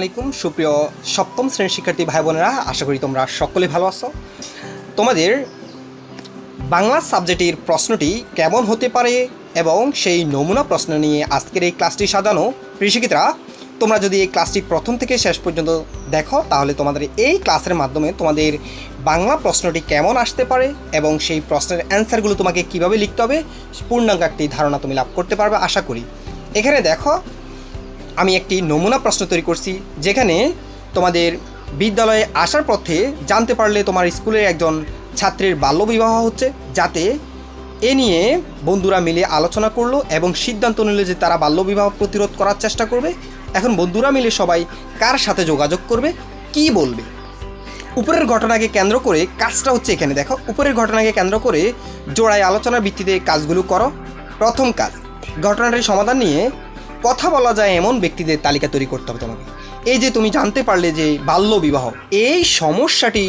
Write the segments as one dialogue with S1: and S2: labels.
S1: আলাইকুম। সুপ্রিয় সপ্তম শ্রেণির শিক্ষার্থী ভাই বোনেরা, আশা করি তোমরা সকলে ভালো আছো। তোমাদের বাংলা সাবজেক্টের প্রশ্নটি কেমন হতে পারে এবং সেই নমুনা প্রশ্ন নিয়ে আজকের এই ক্লাসটি সাজানো। কৃষিকিতরা তোমরা যদি এই ক্লাসটি প্রথম থেকে শেষ পর্যন্ত দেখো, তাহলে তোমাদের এই ক্লাসের মাধ্যমে তোমাদের বাংলা প্রশ্নটি কেমন আসতে পারে এবং সেই প্রশ্নের অ্যান্সারগুলো তোমাকে কীভাবে লিখতে হবে, পূর্ণাঙ্গ একটি ধারণা তুমি লাভ করতে পারবে, আশা করি। এখানে দেখো আমি একটি নমুনা প্রশ্ন তৈরি করছি, যেখানে তোমাদের বিদ্যালয়ে আসার পথে জানতে পারলে তোমার স্কুলের একজন ছাত্রের বাল্যবিবাহ হচ্ছে, যাতে এ নিয়ে বন্ধুরা মিলে আলোচনা করল এবং সিদ্ধান্ত নিল যে তারা বাল্যবিবাহ প্রতিরোধ করার চেষ্টা করবে। এখন বন্ধুরা মিলে সবাই কার সাথে যোগাযোগ করবে, কি বলবে? উপরের ঘটনাকে কেন্দ্র করে কাজটা হচ্ছে এখানে দেখো, উপরের ঘটনাকে কেন্দ্র করে জোড়ায় আলোচনার ভিত্তিতে কাজগুলো করো। প্রথম কাজ, ঘটনাটির সমাধান নিয়ে কথা বলা যায় এমন ব্যক্তিদের তালিকা তৈরি করতে হবে তোমাকে। এই যে তুমি জানতে পারলে যে বাল্য বিবাহ, এই সমস্যাটি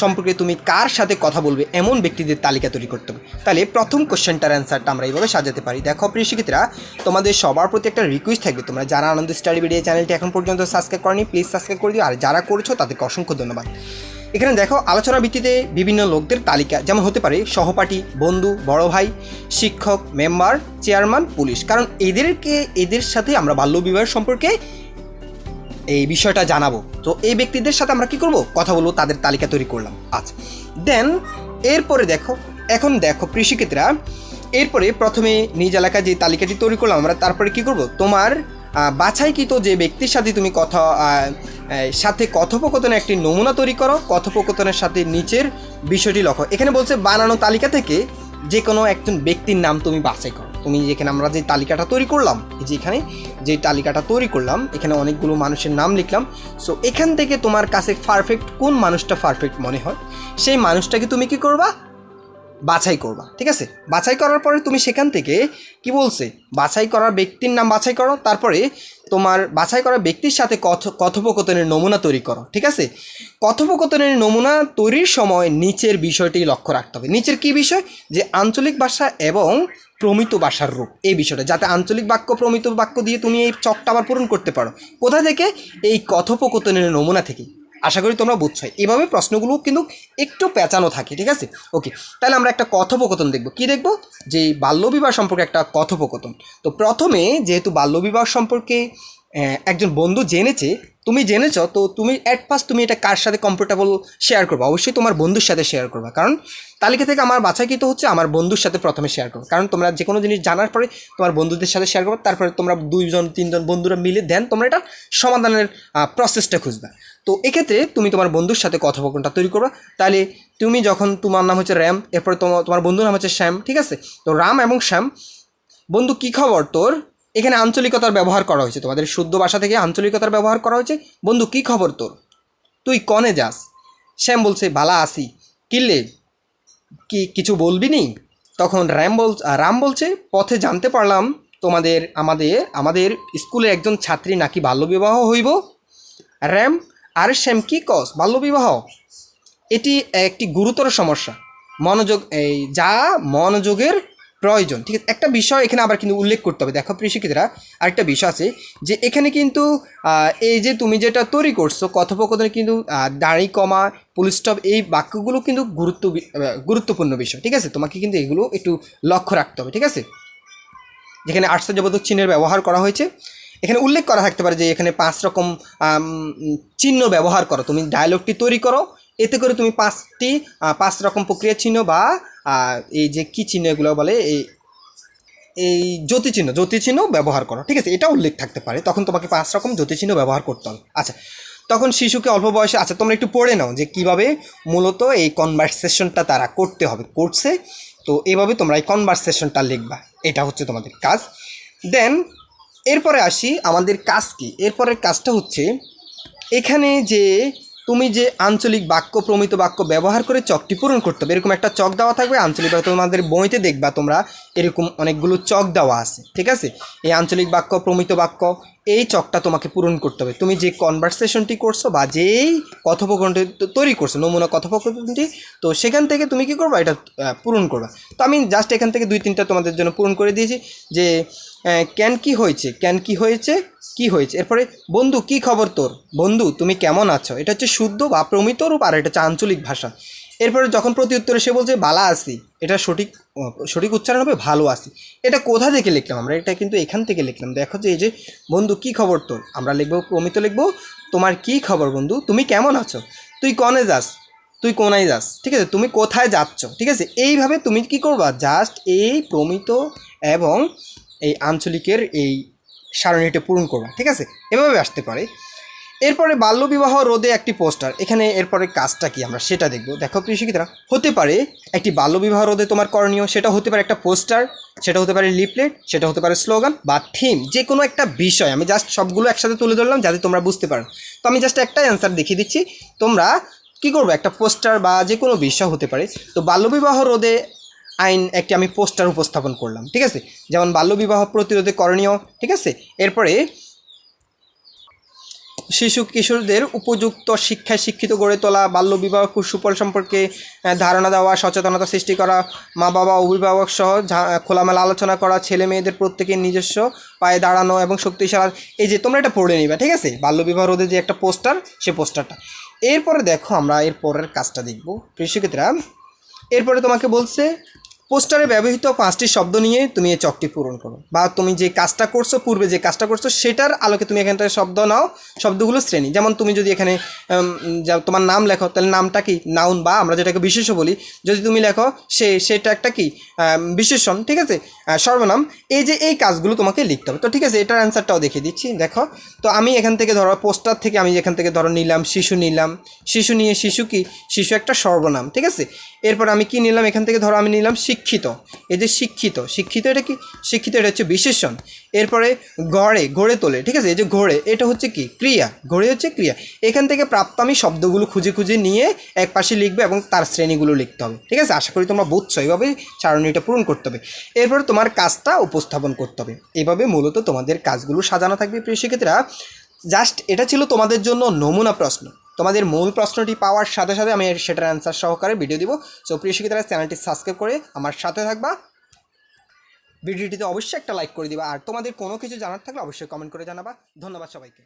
S1: সম্পর্কে তুমি কার সাথে কথা বলবে এমন ব্যক্তিদের তালিকা তৈরি করতে হবে। তাহলে প্রথম কোশ্চেনটার অ্যান্সারটা আমরা এইভাবে সাজাতে পারি। দেখো প্রিয় শিক্ষিতরা, তোমাদের সবার প্রতি একটা রিকোয়েস্ট থাকবে। তোমরা যারা আনন্দ স্টাডি ভিডিও চ্যানেলটি এখন পর্যন্ত সাবস্ক্রাইব করনি প্লিজ সাবস্ক্রাইব করে দিও। আর যারা করেছ, তাদেরকে অসংখ্য ধন্যবাদ। এখানে দেখো আলোচনার ভিত্তিতে বিভিন্ন লোকদের তালিকা। যেমন হতে পারে সহপাঠী, বন্ধু, বড় ভাই, শিক্ষক, মেম্বার, চেয়ারম্যান, পুলিশ। কারণ এদেরকে, এদের সাথে আমরা বাল্যবিবাহের সম্পর্কে এই বিষয়টা জানাব। তো এই ব্যক্তিদের সাথে আমরা কি করব? কথা বলব, তাদের তালিকা তৈরি করলাম আচ্ছা দেন এরপরে দেখো, এখন দেখো কৃষিক্ষেত্রা। এরপরে প্রথমে নিজ এলাকায় যে তালিকাটি তৈরি করলাম আমরা, তারপরে কি করব? তোমার বাছাইকৃত যে ব্যক্তির সাথে তুমি কথা সাথে কথোপকথনের একটি নমুনা তৈরি করো, কথোপকথনের সাথে নিচের বিষয়টি লক্ষ্য। এখানে বলছে বানানো তালিকা থেকে যে কোনো একজন ব্যক্তির নাম তুমি বাছাই করো। তুমি যেখানে আমরা যে তালিকাটা তৈরি করলাম যে এখানে যে তালিকাটা তৈরি করলাম, এখানে অনেকগুলো মানুষের নাম লিখলাম। সো এখান থেকে তোমার কাছে পারফেক্ট কোন মানুষটা পারফেক্ট মনে হয়? সেই মানুষটাকে তুমি কি করবা? বাছাই করবা, ঠিক আছে? বাছাই করার পরে তুমি সেখান থেকে কি বলছে? বাছাই করার ব্যক্তির নাম বাছাই করো, তারপরে তোমার বাছাই করা ব্যক্তির সাথে কথ, কথোপকথনের নমুনা তৈরি করো, ঠিক আছে? কথোপকথনের নমুনা তৈরির সময় নিচের বিষয়টি লক্ষ্য রাখতে হবে। নিচের কি বিষয়? যে আঞ্চলিক ভাষা এবং প্রমিত ভাষার রূপ, এই বিষয়টা। যাতে আঞ্চলিক বাক্য, প্রমিত বাক্য দিয়ে তুমি এই চকটা আবার পূরণ করতে পারো। কোথা থেকে? এই কথোপকথনের নমুনা থেকে। আশা করি তোমরা বুঝছ এভাবে প্রশ্নগুলো কিন্তু একটু পেঁচানো থাকে, ঠিক আছে? ওকে তাহলে আমরা একটা কথোপকথন দেখব। কি দেখব? যে বাল্যবিবাহ সম্পর্কে একটা কথোপকথন। তো প্রথমে যেহেতু বাল্যবিবাহ সম্পর্কে একজন বন্ধু জেনেছে, তুমি জেনেছ, তো তুমি অ্যাট ফার্স্ট তুমি এটা কার সাথে কমফোর্টেবল শেয়ার করবে? অবশ্যই তোমার বন্ধুর সাথে শেয়ার করবে। কারণ তালিকা থেকে আমার বাছাইকৃত হচ্ছে আমার বন্ধুর সাথে প্রথমে শেয়ার করবে। কারণ তোমরা যে কোনো জিনিস জানার পরে তোমার বন্ধুদের সাথে শেয়ার করবে, তারপরে তোমরা দুইজন, তিনজন বন্ধুরা মিলে দেন তোমরা এটা সমাধানের প্রসেসটা খুঁজবে। তো এক্ষেত্রে তুমি তোমার বন্ধুর সাথে কথোপকথনটা তৈরি করবে। তাহলে তুমি যখন তোমার নাম হচ্ছে র্যাম এরপরে তোমার তোমার বন্ধুর নাম হচ্ছে শ্যাম, ঠিক আছে? তো রাম এবং শ্যাম, বন্ধু কী খবর তোর? এখানে আঞ্চলিকতার ব্যবহার করা হয়েছে। তোমাদের শুদ্ধ ভাষা থেকে আঞ্চলিকতার ব্যবহার করা হয়েছে। বন্ধু, কী খবর তোর? তুই কনে যাস? শ্যাম বলছে, বালা আসি কিনলে কি, কিছু বলবি নি? তখন র্যাম বল রাম বলছে, পথে জানতে পারলাম তোমাদের, আমাদের আমাদের স্কুলের একজন ছাত্রী নাকি বাল্যবিবাহ হইব। র্যাম আর শ্যাম, কি কস? বাল্যবিবাহ? এটি একটি গুরুতর সমস্যা। মনোযোগ, এই, যা মনোযোগের প্রয়োজন। ঠিক আছে? একটা বিষয় এখানে আবার কিন্তু উল্লেখ করতে হবে। দেখো, প্রিয় শিক্ষিতরা, আরেকটা বিষয় আছে যে এখানে কিন্তু এই যে তুমি যেটা তৈরি করছ, কথোপকথনে কিন্তু দাঁড়ি কমা ফুল স্টপ, এই বাক্যগুলো কিন্তু গুরুত্ব গুরুত্বপূর্ণ বিষয়। ঠিক আছে? তোমাকে কিন্তু এগুলো একটু লক্ষ্য রাখতে হবে। ঠিক আছে? যেখানে আশ্চর্যবোধক চিহ্নের ব্যবহার করা হয়েছে। এখানে উল্লেখ করা থাকতে পারে যে এখানে পাঁচ রকম চিহ্ন ব্যবহার করো। তুমি ডায়লগটি তৈরি করো। এতে করে তুমি পাঁচটি পাঁচ রকম প্রক্রিয়া চিহ্ন বা এই যে কী চিহ্ন এগুলো বলে, এই এই জ্যোতিচিহ্ন জ্যোতিচিহ্ন ব্যবহার করো, ঠিক আছে? এটা উল্লেখ থাকতে পারে। তখন তোমাকে পাঁচ রকম জ্যোতিচিহ্ন ব্যবহার করতে হবে। আচ্ছা তখন শিশুকে অল্প বয়সে আচ্ছা তোমরা একটু পড়ে নাও যে কীভাবে মূলত এই কনভারসেশনটা তারা করতে হবে, করছে। তো এইভাবে তোমরা এই কনভারসেশনটা লিখবা। এটা হচ্ছে তোমাদের কাজ। দেন এরপরে আসি, আমাদের কাজ কি? এরপরের কাজটা হচ্ছে, এখানে যে তুমি যে আঞ্চলিক বাক্য, প্রমিত বাক্য ব্যবহার করে চকটি পূরণ করতে হবে, এরকম একটা চক দেওয়া থাকবে, আঞ্চলিক বাক্য তোমাদের বইতে দেখবা তোমরা এরকম অনেকগুলো চক দেওয়া আছে, ঠিক আছে? এই আঞ্চলিক বাক্য, প্রমিত বাক্য, এই চকটা তোমাকে পূরণ করতে হবে। তুমি যে কনভারসেশনটি করছ বা যেই কথোপকথনটি তৈরি করছ, নমুনা কথোপকথনটি, তো সেখান থেকে তুমি কি করবা? এটা পূরণ করবা। তো আমি জাস্ট এখান থেকে দুই তিনটা তোমাদের জন্য পূরণ করে দিয়েছি যে ক্যান কি হয়েছে? ক্যান কি হয়েছে? কি হয়েছে? এরপরে, বন্ধু, কি খবর তোর? বন্ধু, তুমি কেমন আছো? এটা হচ্ছে শুদ্ধ বা প্রমিত রূপ আর এটা হচ্ছে আঞ্চলিক ভাষা। এরপরে যখন প্রতি উত্তরে সে বলছে, বালা আসি এটা সঠিক সঠিক উচ্চারণ হবে, ভালো আসি এটা কোথা থেকে লিখলাম আমরা? এটা কিন্তু এখান থেকে লিখলাম। দেখো যে এই যে, বন্ধু, কি খবর তোর? আমরা লিখব, প্রমিত লিখব, তোমার কি খবর বন্ধু? তুমি কেমন আছো? তুই কনে যাস? তুই কোনায় যাস? ঠিক আছে? তুমি কোথায় যাচ্ছ? ঠিক আছে? এইভাবে তুমি কি করবা? জাস্ট এই প্রমিত এবং এই আঞ্চলিকের এই সারণীটা পূরণ করবা ঠিক আছে? এভাবে আসতে পারে। এরপরে বাল্যবিবাহ রোধে একটি পোস্টার। এখানে এরপরে কাজটা কি আমরা সেটা দেখব। দেখো প্রিয় হতে পারে একটি বাল্যবিবাহ রোধে তোমার করণীয়, সেটা হতে পারে একটা পোস্টার, সেটা হতে পারে লিপলেট সেটা হতে পারে স্লোগান বা থিম যে কোনো একটা বিষয়। আমি জাস্ট সবগুলো একসাথে তুলে ধরলাম যাতে তোমরা বুঝতে পারো। তো আমি জাস্ট একটাই অ্যান্সার দেখিয়ে দিচ্ছি। তোমরা কি করবে? একটা পোস্টার বা যে কোনো বিষয় হতে পারে। তো বাল্যবিবাহ রোধে আইন একটি আমি পোস্টার উপস্থাপন করলাম, ঠিক আছে? যেমন বাল্যবিবাহ প্রতিরোধে করণীয়, ঠিক আছে? এরপরে শিশু কিশোরদের উপযুক্ত শিক্ষায় শিক্ষিত গড়ে তোলা, বাল্যবিবাহ সুফল সম্পর্কে ধারণা দেওয়া, সচেতনতা সৃষ্টি করা মা বাবা অভিভাবক সহ খোলামেলা আলোচনা করা, ছেলে মেয়েদের প্রত্যেকের নিজস্ব পায়ে দাঁড়ানো এবং শক্তিশালী, এই যে তোমরা এটা পড়ে নিবা, ঠিক আছে? বাল্যবিবাহ রোধে যে একটা পোস্টার, সে পোস্টারটা। এরপরে দেখো আমরা এর পরের কাজটা দেখব। প্রিয় শিক্ষিতরা এরপরে তোমাকে বলছে, পোস্টারে ব্যবহৃত পাঁচটি শব্দ নিয়ে তুমি এই চকটি পূরণ করো বা তুমি যে কাজটা করছ, পূর্বে যে কাজটা করছ, সেটার আলোকে তুমি এখানটায় শব্দ নাও, শব্দগুলো শ্রেণি। যেমন তুমি যদি এখানে তোমার নাম লেখো, তাহলে নামটা কি? নাউন বা আমরা যেটাকে বিশেষ বলি। যদি তুমি লেখো, সে, সেটা একটা কি? বিশেষণ। ঠিক আছে? সর্বনাম। এই যে এই কাজগুলো তোমাকে লিখতে হবে। তো ঠিক আছে, এটার অ্যান্সারটাও দেখিয়ে দিচ্ছি। দেখো, তো আমি এখান থেকে ধরো, পোস্টার থেকে আমি এখান থেকে ধরো নিলাম, শিশু নিলাম। শিশু নিয়ে শিশু কি? শিশু একটা সর্বনাম। ঠিক আছে? এরপর আমি কি নিলাম? এখান থেকে ধরো আমি নিলাম শিক্ষিত। এই যে শিক্ষিত শিক্ষিত এটা কি? শিক্ষিত এটা হচ্ছে বিশেষণ। এরপরে গড়ে গড়ে তোলে, ঠিক আছে? এই যে ঘোড়ে এটা হচ্ছে কি? ক্রিয়া। ঘড়ে হচ্ছে ক্রিয়া। এখান থেকে প্রাপ্ত আমি শব্দগুলো খুঁজে খুঁজে নিয়ে এক পাশে লিখবে এবং তার শ্রেণীগুলো লিখতে হবে, ঠিক আছে? আশা করি তোমরা বুঝছ। এইভাবে সারণীটা পূরণ করতে হবে। এরপর তোমার কাজটা উপস্থাপন করতে হবে। এভাবে মূলত তোমাদের কাজগুলো সাজানো থাকবে। প্রিয় শিক্ষিতরা জাস্ট এটা ছিল তোমাদের জন্য নমুনা প্রশ্ন। তোমাদের মূল প্রশ্নটি পাওয়ার সাথে সাথে আমি সেটার অ্যান্সার সহকারে ভিডিও দিব। সো প্রিয় শিক্ষিতারা চ্যানেলটি সাবস্ক্রাইব করে আমার সাথে থাকবা। ভিডিওটিতে অবশ্যই একটা লাইক করে দিবা। আর তোমাদের কোনো কিছু জানার থাকলে অবশ্যই কমেন্ট করে জানাবা। ধন্যবাদ সবাইকে।